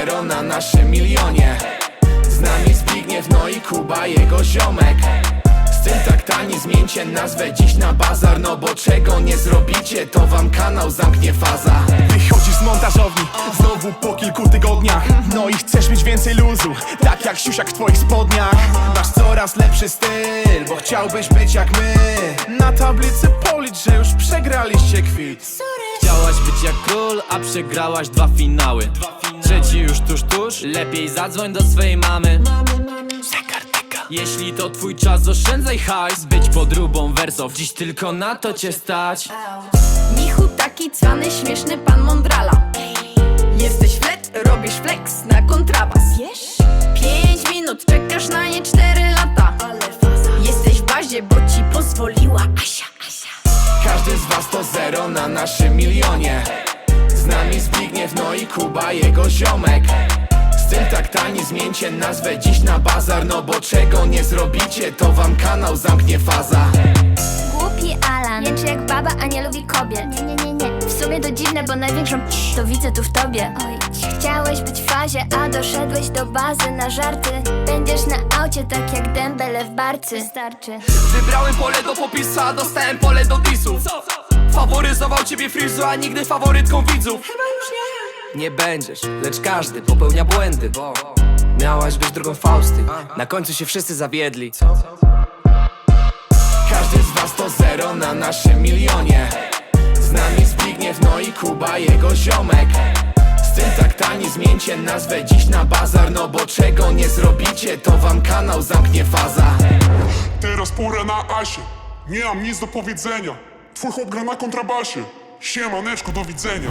zero na naszym milionie. Z nami Zbigniew, no i Kuba, jego ziomek. Z tym taktami zmieńcie nazwę dziś na bazar No bo czego nie zrobicie, to wam kanał zamknie faza. Wychodzisz z montażowni, znowu po kilku tygodniach. No i chcesz mieć więcej luzu, tak jak siusiak w twoich spodniach. Masz coraz lepszy styl, bo chciałbyś być jak my. Na tablicy policz, że już przegraliście kwit. Chciałaś być jak król, a przegrałaś dwa finały Trzeci już tuż, tuż, lepiej zadzwoń do swojej mamy. Jeśli to twój czas, oszczędzaj hajs. Być podróbą wersów, dziś tylko na to cię stać. Michu taki cwany, śmieszny pan Mondrala. Jesteś flet, robisz flex na kontrabas. Pięć minut, czekasz na nie cztery lata. Jesteś w bazie, bo ci pozwoliła Asia, Asia. Każdy z was to zero na naszym milionie nami Zbigniew, no i Kuba, jego ziomek. Z tym taktami zmieńcie nazwę dziś na bazar No bo czego nie zrobicie, to wam kanał zamknie faza. Głupi Alan Jęczy jak baba, a nie lubi kobiet. Nie, nie, nie, nie. W sumie to dziwne, bo największą to widzę tu w tobie. Oj, chciałeś być w fazie, a doszedłeś do bazy na żarty. Będziesz na aucie tak jak dębele w barcy. Starczy Wybrałem pole do popisu, a dostałem pole do disów Faworyzował ciebie frizu, a nigdy faworytką widzów. Chyba już nie. Nie będziesz, lecz każdy popełnia błędy bo Miałaś być drugą Fausty. Na końcu się wszyscy zawiedli. Każdy z was to zero na naszym milionie. Z nami Zbigniew, no i Kuba, jego ziomek. Z tym taktami zmieńcie nazwę dziś na bazar No bo czego nie zrobicie, to wam kanał zamknie faza. Teraz pora na Asię. Nie mam nic do powiedzenia. Twój chłop gra na kontrabasie. Siemaneczko, do widzenia.